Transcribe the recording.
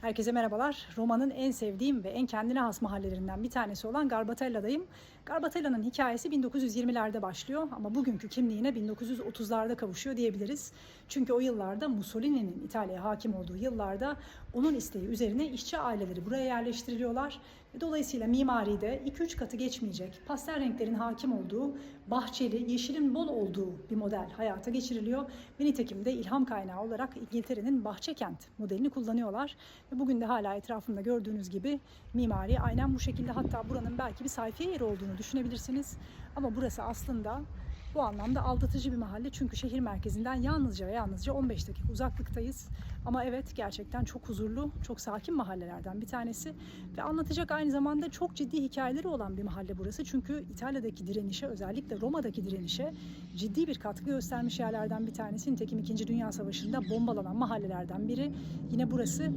Herkese merhabalar. Roma'nın en sevdiğim ve en kendine has mahallelerinden bir tanesi olan Garbatella'dayım. Garbatella'nın hikayesi 1920'lerde başlıyor ama bugünkü kimliğine 1930'larda kavuşuyor diyebiliriz. Çünkü o yıllarda Mussolini'nin İtalya'ya hakim olduğu yıllarda onun isteği üzerine işçi aileleri buraya yerleştiriliyorlar. Dolayısıyla mimaride 2-3 katı geçmeyecek, pastel renklerin hakim olduğu, bahçeli, yeşilin bol olduğu bir model hayata geçiriliyor. Ve nitekim de ilham kaynağı olarak İngiltere'nin Bahçekent modelini kullanıyorlar. Bugün de hala etrafımda gördüğünüz gibi mimari aynen bu şekilde hatta buranın belki bir sayfiye yeri olduğunu düşünebilirsiniz. Ama burası aslında bu anlamda aldatıcı bir mahalle çünkü şehir merkezinden yalnızca ve yalnızca 15 dakika uzaklıktayız. Ama evet gerçekten çok huzurlu, çok sakin mahallelerden bir tanesi ve anlatacak aynı zamanda çok ciddi hikayeleri olan bir mahalle burası. Çünkü İtalya'daki direnişe özellikle Roma'daki direnişe ciddi bir katkı göstermiş yerlerden bir tanesi. Nitekim 2. Dünya Savaşı'nda bombalanan mahallelerden biri. Yine burası